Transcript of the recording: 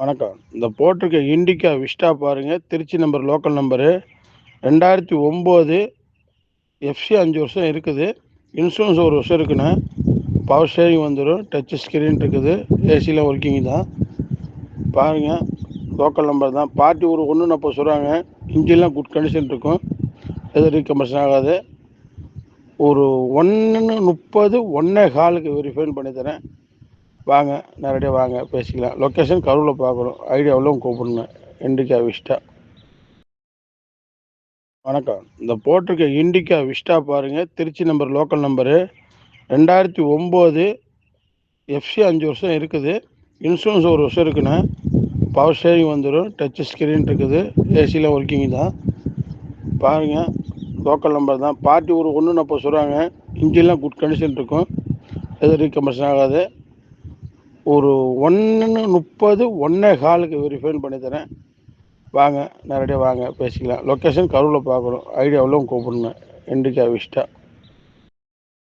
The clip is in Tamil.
வணக்கம். இந்த போட்டிருக்க இண்டிகா விஸ்டா பாருங்கள் திருச்சி நம்பர் லோக்கல் நம்பரு ரெண்டாயிரத்தி ஒம்பது எஃப்சி அஞ்சு வருஷம் இருக்குது. இன்சூரன்ஸ் ஒரு வருஷம் இருக்குண்ணே. பவர் ஸ்டேரிங் வந்துடும் டச் ஸ்க்ரீன் இருக்குது. ஏசிலாம் ஒர்க்கிங் தான். பாருங்கள் லோக்கல் நம்பர் தான். பார்ட்டி ஒரு ஒன்று நாற்பது சொல்கிறாங்க இன்ஜின்லாம் குட் கண்டிஷன் இருக்கும். எதுவும் ரீகம்பர்ஷன் ஆகாது. ஒரு ஒன்று முப்பது ஒன்றே காலுக்கு வெரிஃபைன் பண்ணி தரேன். வாங்க நேரடியாக வாங்க பேசிக்கலாம். லொக்கேஷன் கரூரில் பார்க்கணும் ஐடியாவில் கூப்பிடுங்க. இண்டிகா விஸ்டா வணக்கம். இந்த போட்டிருக்க இண்டிகா விஸ்டா பாருங்கள் திருச்சி நம்பர் லோக்கல் நம்பரு ரெண்டாயிரத்தி ஒம்பது எஃப்சி அஞ்சு வருஷம் இருக்குது. இன்சூரன்ஸ் ஒரு வருஷம் இருக்குண்ணே. பவர் ஸ்டேரிங் வந்துடும் டச் ஸ்க்ரீன் இருக்குது. ஏசிலாம் ஒர்க்கிங் தான். பாருங்கள் லோக்கல் நம்பர் தான். பார்ட்டி ஒரு ஒன்று நாற்பது சொல்கிறாங்க இன்ஜின்லாம் குட் கண்டிஷன் இருக்கும். எதுவும் ரீகம்பர்ஷன் ஆகாது. ஒரு ஒன்று முப்பது ஒன்றே காலுக்கு வெரிஃபைன் பண்ணி தரேன் வாங்க நேரடியாக வாங்க பேசிக்கலாம். லொக்கேஷன் கரூரில் பார்க்கணும் ஐடியாவில் கூப்பிடுங்க. இண்டிகா விஸ்டா